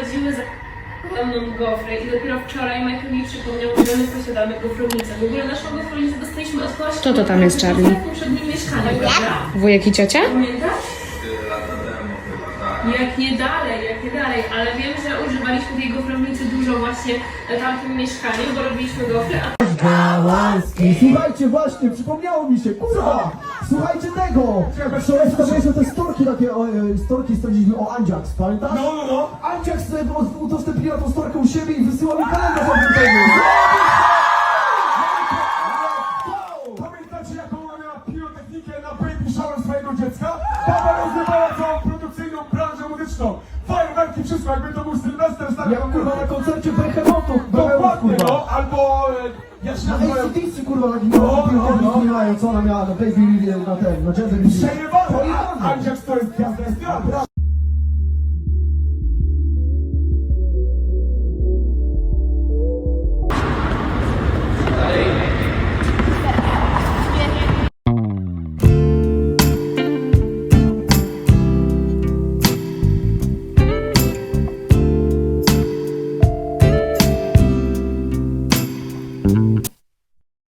chodziły za mną gofry i dopiero wczoraj Michael mi przypomniał, że my posiadamy gofrownicę. W ogóle naszą gofrownicę dostaliśmy od kogoś, Kto to tam jest, Charlie? w poprzednim mieszkaniu, prawda? Wujek i ciocia? Pamiętasz? Jak nie dalej, jak nie dalej, ale wiem, że używaliśmy tej gofrownicy dużo właśnie w tamtym mieszkaniu, bo robiliśmy gofry, a Słuchajcie, właśnie, przypomniało mi się, kurwa! Słuchajcie tego! Wczoraj stawialiśmy te storki takie, o, e, storki stawiliśmy o Andziax, pamiętasz? No, no, no! Sobie u- udostępniła tą storkę u siebie i wysyła mi kalendarz o tym tego. Pamiętacie jaką ona miała pirotechnikę na baby shower swojego dziecka? Baba rozrywała muzyczną. Fajerwerki, wszystko, jakby to był Sylwester stary Jak kurwa na koncercie Behemotu, Dokładnie, kurwa. no, albo... e, Jak się Na nazywają? ACDC kurwa na No, gimnazjum, no, no. mają, co ona miała na Baby e, na ten, na Jazz Review. Przejebane! Pojebane. Andziak to jest gwiazda, jest